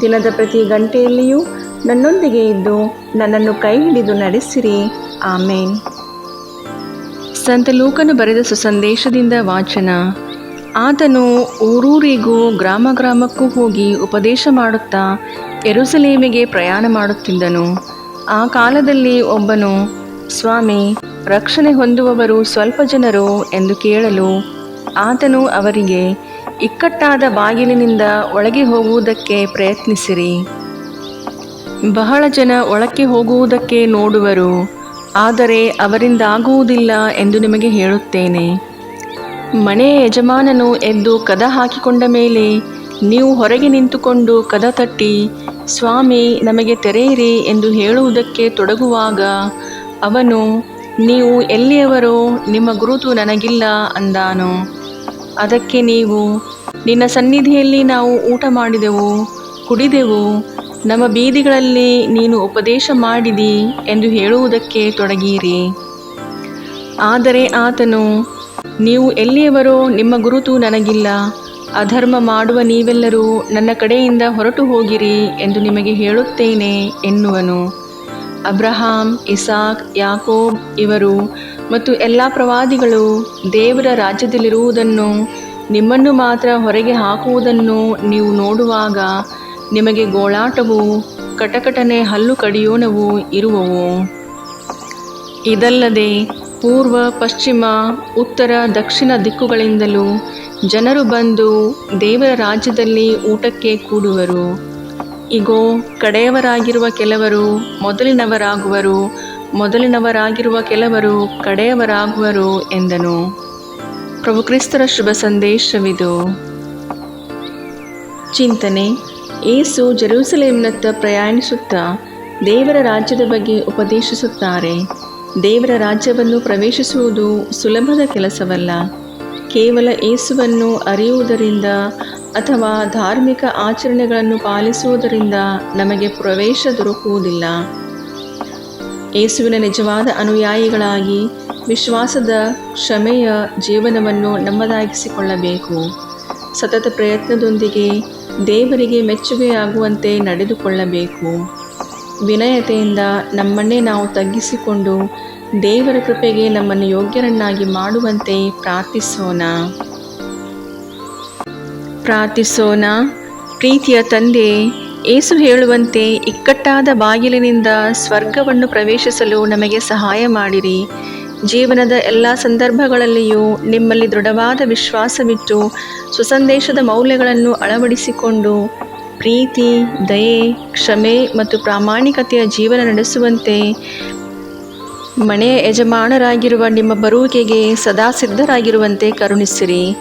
ದಿನದ ಪ್ರತಿ ಗಂಟೆಯಲ್ಲಿಯೂ ನನ್ನೊಂದಿಗೆ ಇದ್ದು ನನ್ನನ್ನು ಕೈ ಹಿಡಿದು ನಡೆಸಿರಿ. ಆಮೇನ್. ಸಂತ ಲೂಕನು ಬರೆದ ಸುಸಂದೇಶದಿಂದ ವಾಚನ. ಆತನು ಊರೂರಿಗೂ ಗ್ರಾಮ ಗ್ರಾಮಕ್ಕೂ ಹೋಗಿ ಉಪದೇಶ ಮಾಡುತ್ತಾ ಎರುಸಲೇಮಿಗೆ ಪ್ರಯಾಣ ಮಾಡುತ್ತಿದ್ದನು. ಆ ಕಾಲದಲ್ಲಿ ಒಬ್ಬನು, ಸ್ವಾಮಿ, ರಕ್ಷಣೆ ಹೊಂದುವವರು ಸ್ವಲ್ಪ ಜನರು ಎಂದು ಕೇಳಲು ಆತನು ಅವರಿಗೆ ಇಕ್ಕಟ್ಟಾದ ಬಾಗಿಲಿನಿಂದ ಒಳಗೆ ಹೋಗುವುದಕ್ಕೆ ಪ್ರಯತ್ನಿಸಿರಿ. ಬಹಳ ಜನ ಒಳಕ್ಕೆ ಹೋಗುವುದಕ್ಕೆ ನೋಡುವರು, ಆದರೆ ಅವರಿಂದಾಗುವುದಿಲ್ಲ ಎಂದು ನಿಮಗೆ ಹೇಳುತ್ತೇನೆ. ಮನೆಯ ಯಜಮಾನನು ಎದ್ದು ಕದ ಹಾಕಿಕೊಂಡ ಮೇಲೆ ನೀವು ಹೊರಗೆ ನಿಂತುಕೊಂಡು ಕದ ತಟ್ಟಿ, ಸ್ವಾಮಿ, ನಮಗೆ ತೆರೆಯಿರಿ ಎಂದು ಹೇಳುವುದಕ್ಕೆ ತೊಡಗುವಾಗ ಅವನು, ನೀವು ಎಲ್ಲಿಯವರೋ, ನಿಮ್ಮ ಗುರುತು ನನಗಿಲ್ಲ ಅಂದಾನು. ಅದಕ್ಕೆ ನೀವು ನಿನ್ನ ಸನ್ನಿಧಿಯಲ್ಲಿ ನಾವು ಊಟ ಮಾಡಿದೆವು, ಕುಡಿದೆವು. ನಮ್ಮ ಬೀದಿಗಳಲ್ಲಿ ನೀನು ಉಪದೇಶ ಮಾಡಿದಿ ಎಂದು ಹೇಳುವುದಕ್ಕೆ ತೊಡಗಿರಿ. ಆದರೆ ಆತನು, ನೀವು ಎಲ್ಲಿಯವರೋ ನಿಮ್ಮ ಗುರುತು ನನಗಿಲ್ಲ. ಅಧರ್ಮ ಮಾಡುವ ನೀವೆಲ್ಲರೂ ನನ್ನ ಕಡೆಯಿಂದ ಹೊರಟು ಹೋಗಿರಿ ಎಂದು ನಿಮಗೆ ಹೇಳುತ್ತೇನೆ ಎನ್ನುವನು. ಅಬ್ರಹಾಂ, ಇಸಾಕ್, ಯಾಕೋಬ್ ಇವರು ಮತ್ತು ಎಲ್ಲ ಪ್ರವಾದಿಗಳು ದೇವರ ರಾಜ್ಯದಲ್ಲಿರುವುದನ್ನು ನಿಮ್ಮನ್ನು ಮಾತ್ರ ಹೊರಗೆ ಹಾಕುವುದನ್ನು ನೀವು ನೋಡುವಾಗ ನಿಮಗೆ ಗೋಳಾಟವು ಕಟಕಟನೆ ಹಲ್ಲು ಕಡಿಯೋಣವು ಇರುವವು. ಇದಲ್ಲದೆ ಪೂರ್ವ, ಪಶ್ಚಿಮ, ಉತ್ತರ, ದಕ್ಷಿಣ ದಿಕ್ಕುಗಳಿಂದಲೂ ಜನರು ಬಂದು ದೇವರ ರಾಜ್ಯದಲ್ಲಿ ಊಟಕ್ಕೆ ಕೂಡುವರು. ಇಗೋ, ಕಡೆಯವರಾಗಿರುವ ಕೆಲವರು ಮೊದಲಿನವರಾಗುವರು ಮೊದಲಿನವರಾಗಿರುವ ಕೆಲವರು ಕಡೆಯವರಾಗುವರು ಎಂದನು. ಪ್ರಭು ಕ್ರಿಸ್ತರ ಶುಭ ಸಂದೇಶವಿದು. ಚಿಂತನೆ, ಏಸು ಜೆರೂಸಲೇಮ್ನತ್ತ ಪ್ರಯಾಣಿಸುತ್ತಾ ದೇವರ ರಾಜ್ಯದ ಬಗ್ಗೆ ಉಪದೇಶಿಸುತ್ತಾರೆ. ದೇವರ ರಾಜ್ಯವನ್ನು ಪ್ರವೇಶಿಸುವುದು ಸುಲಭದ ಕೆಲಸವಲ್ಲ. ಕೇವಲ ಏಸುವನ್ನು ಅರಿಯುವುದರಿಂದ ಅಥವಾ ಧಾರ್ಮಿಕ ಆಚರಣೆಗಳನ್ನು ಪಾಲಿಸುವುದರಿಂದ ನಮಗೆ ಪ್ರವೇಶ ದೊರಕುವುದಿಲ್ಲ. ಏಸುವಿನ ನಿಜವಾದ ಅನುಯಾಯಿಗಳಾಗಿ ವಿಶ್ವಾಸದ ಕ್ಷಮೆಯ ಜೀವನವನ್ನು ನಮ್ಮದಾಗಿಸಿಕೊಳ್ಳಬೇಕು. ಸತತ ಪ್ರಯತ್ನದೊಂದಿಗೆ ದೇವರಿಗೆ ಮೆಚ್ಚುಗೆಯಾಗುವಂತೆ ನಡೆದುಕೊಳ್ಳಬೇಕು. ವಿನಯತೆಯಿಂದ ನಮ್ಮನ್ನೇ ನಾವು ತಗ್ಗಿಸಿಕೊಂಡು ದೇವರ ಕೃಪೆಗೆ ನಮ್ಮನ್ನು ಯೋಗ್ಯರನ್ನಾಗಿ ಮಾಡುವಂತೆ ಪ್ರಾರ್ಥಿಸೋಣ. ಪ್ರಾರ್ಥಿಸೋಣ. ಪ್ರೀತಿಯ ತಂದೆ ಏಸು ಹೇಳುವಂತೆ ಇಕ್ಕಟ್ಟಾದ ಬಾಗಿಲಿನಿಂದ ಸ್ವರ್ಗವನ್ನು ಪ್ರವೇಶಿಸಲು ನಮಗೆ ಸಹಾಯ ಮಾಡಿರಿ. ಜೀವನದ ಎಲ್ಲ ಸಂದರ್ಭಗಳಲ್ಲಿಯೂ ನಿಮ್ಮಲ್ಲಿ ದೃಢವಾದ ವಿಶ್ವಾಸವಿಟ್ಟು ಸುಸಂದೇಶದ ಮೌಲ್ಯಗಳನ್ನು ಅಳವಡಿಸಿಕೊಂಡು ಪ್ರೀತಿ, ದಯೆ, ಕ್ಷಮೆ ಮತ್ತು ಪ್ರಾಮಾಣಿಕತೆಯ ಜೀವನ ನಡೆಸುವಂತೆ ಮನೆಯ ಯಜಮಾನರಾಗಿರುವ ನಿಮ್ಮ ಬರುವಿಕೆಗೆ ಸದಾ ಸಿದ್ಧರಾಗಿರುವಂತೆ ಕರುಣಿಸಿರಿ.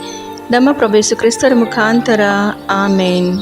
ನಮ್ಮ ಪ್ರಭೇಸು ಕ್ರಿಸ್ತರ ಮುಖಾಂತರ. ಆಮೇನ್.